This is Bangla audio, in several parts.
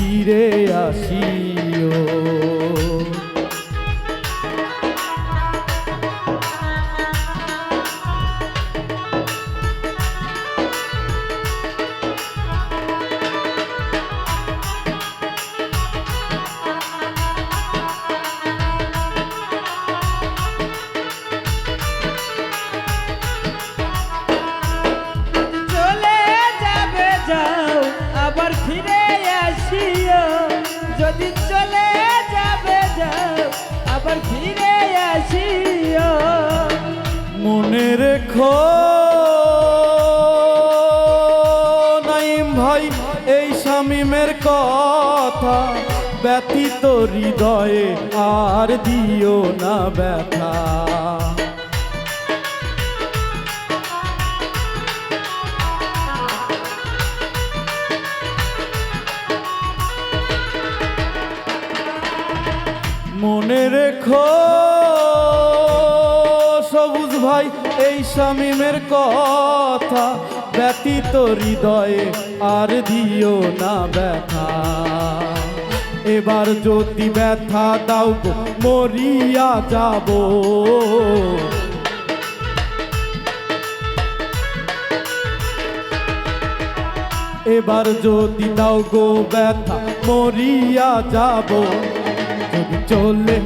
আবার ফিরে আসিও চলে যদি চলে যাবে যাও, আবার ফিরে আসিও। মনে রেখো, নাইম ভাই, এই শামিমের কথা ব্যতীত হৃদয়ে আর দিও না ব্যথা। সবুজ ভাই, এই শামিমের কথা ব্যতীত হৃদয়ে আর দিও না ব্যথা। এবার যদি ব্যথা দাও মরিয়া যাব। এবার যদি দাও গো ব্যথা, মরিয়া যাব। যদি চলে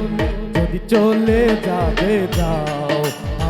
যদি চলে যাবে, যাও।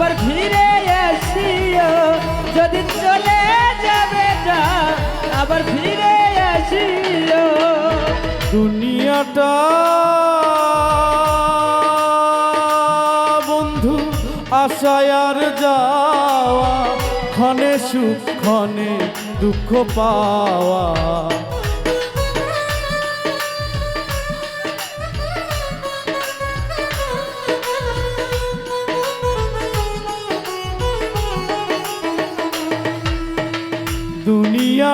আবার ফিরে আসিও যদি চলে যাবে যাও আবার ফিরে আসিও দুনিয়াটা বন্ধু, আশায় আর যাওয়া, ক্ষণে সুখ, ক্ষণে দুঃখ পাওয়া।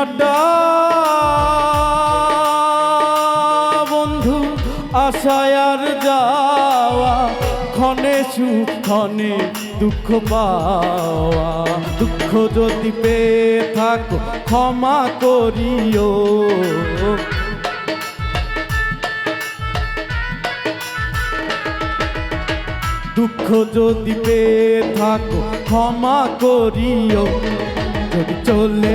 দুনিয়াটা বন্ধু, আশায় আর যাওয়া, ক্ষণে সুখ ক্ষণে দুঃখ পাওয়া। দুঃখ যদি পেয়ে থাকো, ক্ষমা করিও। দুঃখ যদি পেয়ে থাকো, ক্ষমা করিও। যদি চলে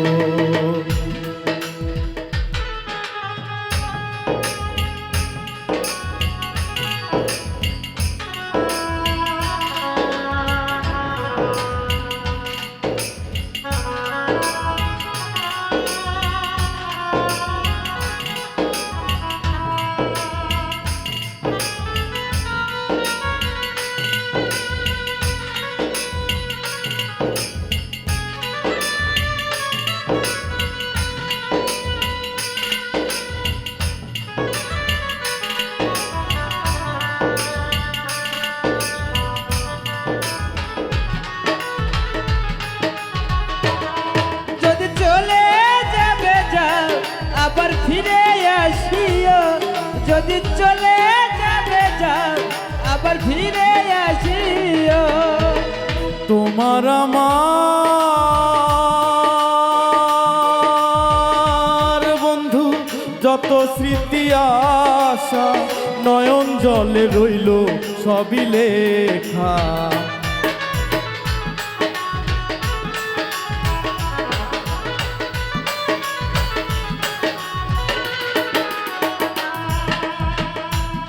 আবার ফিরে আসিও। যদি চলে যাবে যাও আবার ফিরে আসিও। তোমার আমার বন্ধু, যত স্মৃতি আশা, নয়ন জলে রইল, সবই লেখা।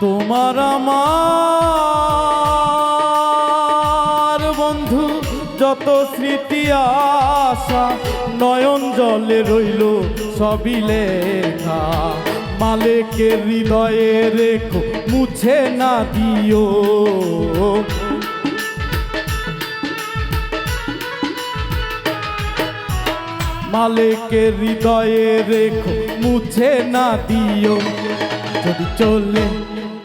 তোমার আমার বন্ধু, যত স্মৃতি আশা, নয়ন জলে রইল, সবই লেখা। মালিকের হৃদয়ে রেখো, মুছে না দিও। মালিকের হৃদয়ে রেখো, মুছে না দিও। যদি চলে